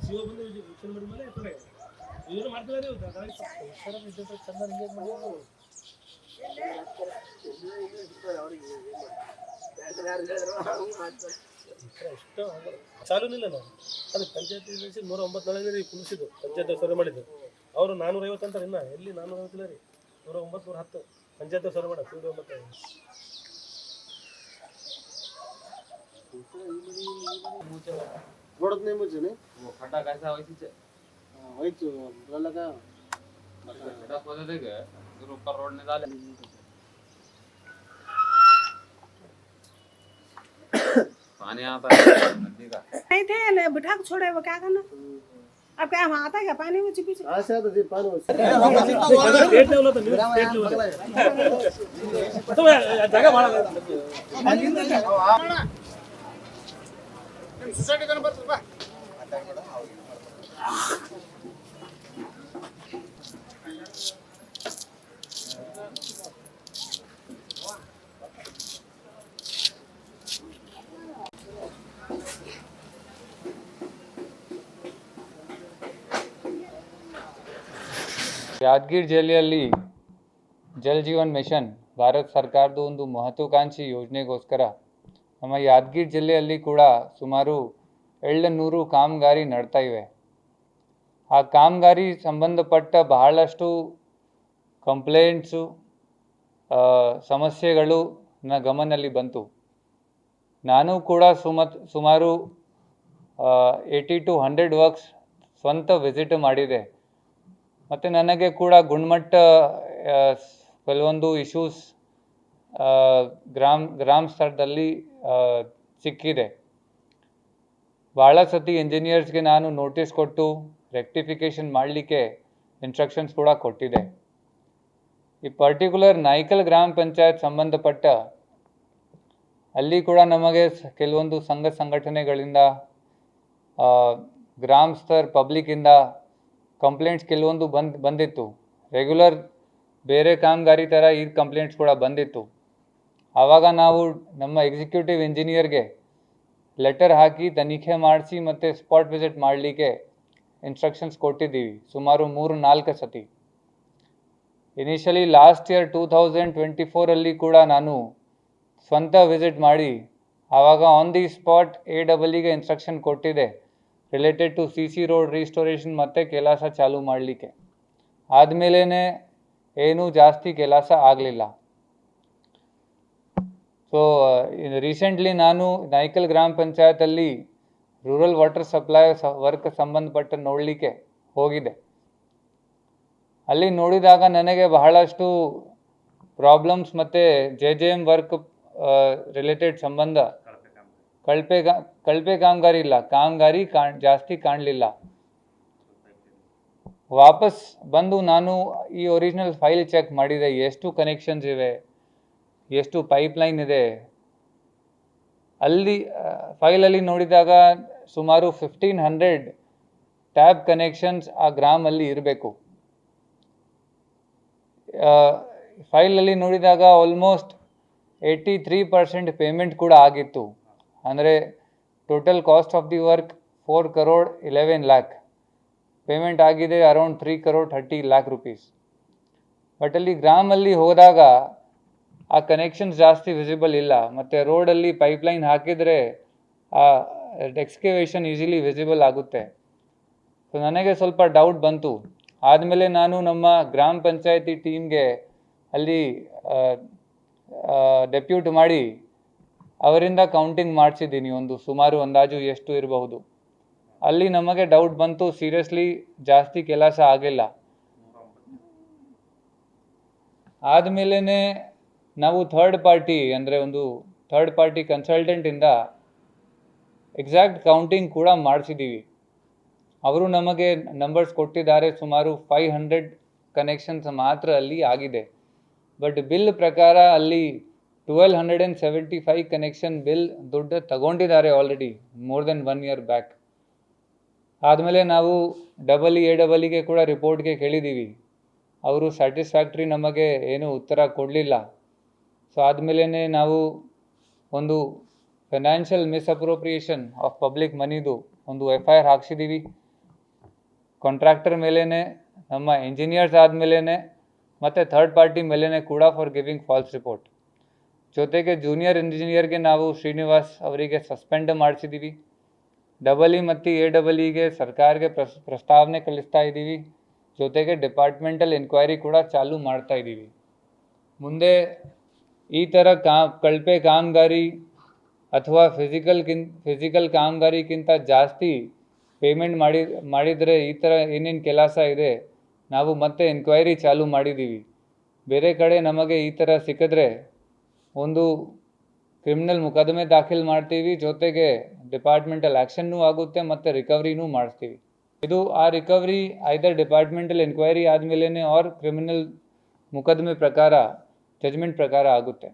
ಶಿವ ಬಂದು ವಿಚಾರ ಮಾಡಿದ ಮೇಲೆ ಕಡೆ ಇವರು ಮಾಡ್ತಿದ್ದಾರೆ ಚಂದ ಹಿಂಗೆ ಮಾಡಿ ಇಷ್ಟ ಚಾಲೂನಿಲ್ಲ ನಾನು ಅದು ಪಂಚಾಯತಿ ನಡೆಸಿ ನೂರ ಒಂಬತ್ತು ನಾಳೆ ರೀ ಕುಣಿಸಿದ್ದು ಪಂಚಾಯತ್ ಸರ್ವೆ ಮಾಡಿದ್ದು. ಅವರು ನಾನ್ನೂರ ಐವತ್ತು ಅಂತಾರೆ ಇನ್ನ ಎಲ್ಲಿ ನಾನ್ನೂರ ಐವತ್ತಿಲ್ಲ ರೀ? ನೂರ ಒಂಬತ್ತು ನೂರ ಹತ್ತು. ಪಂಚಾಯತ್ ಸರ್ವೆ ಮಾಡಿ ನೂರ ಒಂಬತ್ತು ನೋಡೋದು ನೀವು ಮುಂಚೆನೆ ಫಟ ಕಾಯ್ಸ ಹೋಯ್ತಿಚೆ ಹೋಯ್ತು ಅಲ್ಲದ ಫಟ ರೂಪಾಯಿ ರೋಡ್ನಿಂದ पानी आता है नदी का। नहीं थे छोड़े वो क्या करना? अब क्या वहाँ आता है पानी में पानी में पेट नहीं होना तो पेट नहीं होना तो सोसाइटी ಯಾದಗಿರಿ ಜಿಲ್ಲೆಯಲ್ಲಿ ಜಲ್ ಜೀವನ್ ಮಿಷನ್ ಭಾರತ ಸರ್ಕಾರದ ಒಂದು ಮಹತ್ವಾಕಾಂಕ್ಷಿ ಯೋಜನೆಗೋಸ್ಕರ ನಮ್ಮ ಯಾದಗಿರಿ ಜಿಲ್ಲೆಯಲ್ಲಿ ಕೂಡ ಸುಮಾರು ಏಳು ನೂರು ಕಾಮಗಾರಿ ನಡ್ತಾ ಇವೆ. ಆ ಕಾಮಗಾರಿ ಸಂಬಂಧಪಟ್ಟ ಬಹಳಷ್ಟು ಕಂಪ್ಲೇಂಟ್ಸು ಸಮಸ್ಯೆಗಳು ನನ್ನ ಗಮನದಲ್ಲಿ ಬಂತು. ನಾನು ಕೂಡ ಸುಮತ್, ಸುಮಾರು ಏಯ್ಟಿ ಟು ಹಂಡ್ರೆಡ್ ವರ್ಕ್ಸ್ ಸ್ವಂತ ವಿಸಿಟ್ ಮಾಡಿದೆ. ಮತ್ತು ನನಗೆ ಕೂಡ ಗುಣಮಟ್ಟ ಕೆಲವೊಂದು ಇಶ್ಯೂಸ್ ಗ್ರಾಮ್ ಗ್ರಾಮ ಸ್ತರದಲ್ಲಿ ಆ, ಸಿಕ್ಕಿದೆ. ಭಾಳ ಸತಿ ಇಂಜಿನಿಯರ್ಸ್ಗೆ ನಾನು ನೋಟಿಸ್ ಕೊಟ್ಟು ರೆಕ್ಟಿಫಿಕೇಷನ್ ಮಾಡಲಿಕ್ಕೆ ಇನ್ಸ್ಟ್ರಕ್ಷನ್ಸ್ ಕೂಡ ಕೊಟ್ಟಿದೆ. ಈ ಪರ್ಟಿಕ್ಯುಲರ್ ನಾಯ್ಕಲ್ ಗ್ರಾಮ ಪಂಚಾಯತ್ ಸಂಬಂಧಪಟ್ಟ ಅಲ್ಲಿ ಕೂಡ ನಮಗೆ ಕೆಲವೊಂದು ಸಂಘ ಸಂಘಟನೆಗಳಿಂದ ಗ್ರಾಮಸ್ಥರ್ ಪಬ್ಲಿಕ್ಕಿಂದ ಕಂಪ್ಲೇಂಟ್ಸ್ ಕೆಲವೊಂದು ಬಂದ್, ಬಂದಿತ್ತು. ರೆಗ್ಯುಲರ್ ಬೇರೆ ಕಾಮಗಾರಿ ಥರ ಈ ಕಂಪ್ಲೇಂಟ್ಸ್ ಕೂಡ ಬಂದಿತ್ತು. ಆವಾಗ ನಾವು ನಮ್ಮ ಎಕ್ಸಿಕ್ಯೂಟಿವ್ ಇಂಜಿನಿಯರ್ಗೆ ಲೆಟರ್ ಹಾಕಿ ತನಿಖೆ ಮಾಡಿಸಿ ಮತ್ತು ಸ್ಪಾಟ್ ವಿಸಿಟ್ ಮಾಡಲಿಕ್ಕೆ ಇನ್ಸ್ಟ್ರಕ್ಷನ್ಸ್ ಕೊಟ್ಟಿದ್ದೀವಿ. ಸುಮಾರು ಮೂರು, ನಾಲ್ಕು ಸತಿ. Initially last year two thousand twenty ಫೋರಲ್ಲಿ ಕೂಡ ನಾನು ಸ್ವಂತ ವಿಸಿಟ್ ಮಾಡಿ ಆವಾಗ ಆನ್ ದಿ ಸ್ಪಾಟ್ ಎ ಡಬಲ್ಗೆ ಇನ್ಸ್ಟ್ರಕ್ಷನ್ ಕೊಟ್ಟಿದೆ related to C C road restoration ಮತ್ತು ಕೆಲಸ ಚಾಲೂ ಮಾಡಲಿಕ್ಕೆ. ಆದಮೇಲೇ ಏನೂ ಜಾಸ್ತಿ ಕೆಲಸ ಆಗಲಿಲ್ಲ. ಸೊ ರೀಸೆಂಟ್ಲಿ ನಾನು ನಾಯ್ಕಲ್ ಗ್ರಾಮ ಪಂಚಾಯತಲ್ಲಿ ರೂರಲ್ ವಾಟರ್ ಸಪ್ಲೈ ವರ್ಕ್ ಸಂಬಂಧಪಟ್ಟ ನೋಡಲಿಕ್ಕೆ ಹೋಗಿದೆ ಅಲ್ಲಿ ನೋಡಿದಾಗ ನನಗೆ ಬಹಳಷ್ಟು ಪ್ರಾಬ್ಲಮ್ಸ್ ಮತ್ತು J J M work related ಸಂಬಂಧ ಕಳಪೆ ಕಳಪೆ ಕಾಮಗಾರಿ ಇಲ್ಲ. ಕಾಮಗಾರಿ ಕಾಣ್, ಜಾಸ್ತಿ ಕಾಣಲಿಲ್ಲ. ವಾಪಸ್ ಬಂದು ನಾನು ಈ ಒರಿಜಿನಲ್ ಫೈಲ್ ಚೆಕ್ ಮಾಡಿದೆ. ಎಷ್ಟು ಕನೆಕ್ಷನ್ಸ್ ಇವೆ? ಎಷ್ಟು ಪೈಪ್ಲೈನ್ ಇದೆ? ಅಲ್ಲಿ ಫೈಲಲ್ಲಿ ನೋಡಿದಾಗ ಸುಮಾರು ಫಿಫ್ಟೀನ್ ಹಂಡ್ರೆಡ್ ಟ್ಯಾಬ್ ಕನೆಕ್ಷನ್ಸ್ ಆ ಗ್ರಾಮಲ್ಲಿ ಇರಬೇಕು. ಫೈಲಲ್ಲಿ ನೋಡಿದಾಗ almost eighty three percent payment ಕೂಡ ಆಗಿತ್ತು. ಅಂದರೆ total cost of the work four crore eleven lakh payment ಆಗಿದೆ around three crore thirty lakh rupees but ಅಲ್ಲಿ ಗ್ರಾಮಲ್ಲಿ ಹೋದಾಗ ಆ ಕನೆಕ್ಷನ್ಸ್ ಜಾಸ್ತಿ ವಿಸಿಬಲ್ ಇಲ್ಲ. ಮತ್ತು ರೋಡಲ್ಲಿ ಪೈಪ್ಲೈನ್ ಹಾಕಿದರೆ ಆ ಎಕ್ಸ್ಕವೇಷನ್ ಈಸಿಲಿ ವಿಸಿಬಲ್ ಆಗುತ್ತೆ. ಸೊ ನನಗೆ ಸ್ವಲ್ಪ ಡೌಟ್ ಬಂತು. ಆದಮೇಲೆ ನಾನು ನಮ್ಮ ಗ್ರಾಮ ಪಂಚಾಯತಿ ಟೀಮ್ಗೆ ಅಲ್ಲಿ ಡೆಪ್ಯೂಟ್ ಮಾಡಿ ಅವರಿಂದ ಕೌಂಟಿಂಗ್ ಮಾಡಿಸಿದ್ದೀನಿ ಒಂದು ಸುಮಾರು ಅಂದಾಜು ಎಷ್ಟು ಇರಬಹುದು. ಅಲ್ಲಿ ನಮಗೆ ಡೌಟ್ ಬಂತು ಸೀರಿಯಸ್ಲಿ ಜಾಸ್ತಿ ಕೆಲಸ ಆಗಿಲ್ಲ. ಆದಮೇಲೆ ನಾವು ಥರ್ಡ್ ಪಾರ್ಟಿ ಅಂದರೆ ಒಂದು ಥರ್ಡ್ ಪಾರ್ಟಿ ಕನ್ಸಲ್ಟೆಂಟಿಂದ ಎಕ್ಸಾಕ್ಟ್ ಕೌಂಟಿಂಗ್ ಕೂಡ ಮಾಡಿಸಿದ್ದೀವಿ ಅವರು ನಮಗೆ ನಂಬರ್ಸ್ ಕೊಟ್ಟಿದ್ದಾರೆ, ಸುಮಾರು ಫೈವ್ ಹಂಡ್ರೆಡ್ ಕನೆಕ್ಷನ್ಸ್ ಮಾತ್ರ ಅಲ್ಲಿ ಆಗಿದೆ. ಬಟ್ ಬಿಲ್ ಪ್ರಕಾರ ಅಲ್ಲಿ twelve hundred and seventy five connection bill ದುಡ್ಡು ತಗೊಂಡಿದ್ದಾರೆ already more than one year back ಆದಮೇಲೆ ನಾವು ಡಬಲ್ ಇ ಎ ಡಬಲಿಗೆ ಕೂಡ ರಿಪೋರ್ಟ್ಗೆ ಕೇಳಿದ್ದೀವಿ ಅವರು ಸ್ಯಾಟಿಸ್ಫ್ಯಾಕ್ಟ್ರಿ ನಮಗೆ ಏನು ಉತ್ತರ ಕೊಡಲಿಲ್ಲ. ಸೊ ಆದಮೇಲೆ ನಾವು ಒಂದು ಫೈನಾನ್ಷಿಯಲ್ ಮಿಸ್ಅಪ್ರೋಪ್ರಿಯೇಷನ್ ಆಫ್ ಪಬ್ಲಿಕ್ ಮನಿದು ಒಂದು ಎಫ್ ಐ ಆರ್ ಹಾಕ್ಸಿದ್ದೀವಿ ಕಾಂಟ್ರಾಕ್ಟರ್ ಮೇಲೇ ನಮ್ಮ ಇಂಜಿನಿಯರ್ಸ್ ಆದಮೇಲೆ ಮತ್ತು ಥರ್ಡ್ ಪಾರ್ಟಿ ಮೇಲೇ ಕೂಡ ಫಾರ್ ಗಿವಿಂಗ್ ಫಾಲ್ಸ್ ರಿಪೋರ್ಟ್ ಜೊತೆಗೆ ಜೂನಿಯರ್ ಇಂಜಿನಿಯರ್ಗೆ ನಾವು ಶ್ರೀನಿವಾಸ್ ಅವರಿಗೆ ಸಸ್ಪೆಂಡ್ ಮಾಡಿಸಿದ್ದೀವಿ ಡಬಲ್ ಇ ಮತ್ತು ಎ ಡಬಲ್ ಇಗೆ ಸರ್ಕಾರಕ್ಕೆ ಪ್ರಸ್, ಪ್ರಸ್ತಾವನೆ ಕಳಿಸ್ತಾ ಇದ್ದೀವಿ ಜೊತೆಗೆ ಡಿಪಾರ್ಟ್ಮೆಂಟಲ್ ಎನ್ಕ್ವೈರಿ ಕೂಡ ಚಾಲೂ ಮಾಡ್ತಾ ಇದ್ದೀವಿ ಮುಂದೆ ಈ ಥರ ಕಾ, ಕಳಪೆ ಕಾಮಗಾರಿ ಅಥವಾ ಫಿಸಿಕಲ್ಗಿನ್ ಫಿಸಿಕಲ್ ಕಾಮಗಾರಿಗಿಂತ ಜಾಸ್ತಿ ಪೇಮೆಂಟ್ ಮಾಡಿ, ಮಾಡಿದರೆ ಈ ಥರ ಏನೇನು ಕೆಲಸ ಇದೆ, ನಾವು ಮತ್ತೆ ಎನ್ಕ್ವೈರಿ ಚಾಲೂ ಮಾಡಿದ್ದೀವಿ ಬೇರೆ ಕಡೆ ನಮಗೆ ಈ ಥರ ಸಿಕ್ಕಿದ್ರೆ ಒಂದು ಕ್ರಿಮಿನಲ್ ಮೊಕದ್ದಮೆ ದಾಖಲು ಮಾಡ್ತೀವಿ ಜೊತೆಗೆ ಡಿಪಾರ್ಟ್ಮೆಂಟಲ್ ಆ್ಯಕ್ಷನ್ನೂ ಆಗುತ್ತೆ ಮತ್ತು ರಿಕವರಿನೂ ಮಾಡಿಸ್ತೀವಿ ಇದು ಆ ರಿಕವರಿ ಐದರ್ ಡಿಪಾರ್ಟ್ಮೆಂಟಲ್ ಎನ್ಕ್ವೈರಿ ಆದಮೇಲೆ ಆರ್ ಕ್ರಿಮಿನಲ್ ಮೊಕದ್ದಮೆ ಪ್ರಕಾರ ಜಜ್ಮೆಂಟ್ ಪ್ರಕಾರ ಆಗುತ್ತೆ.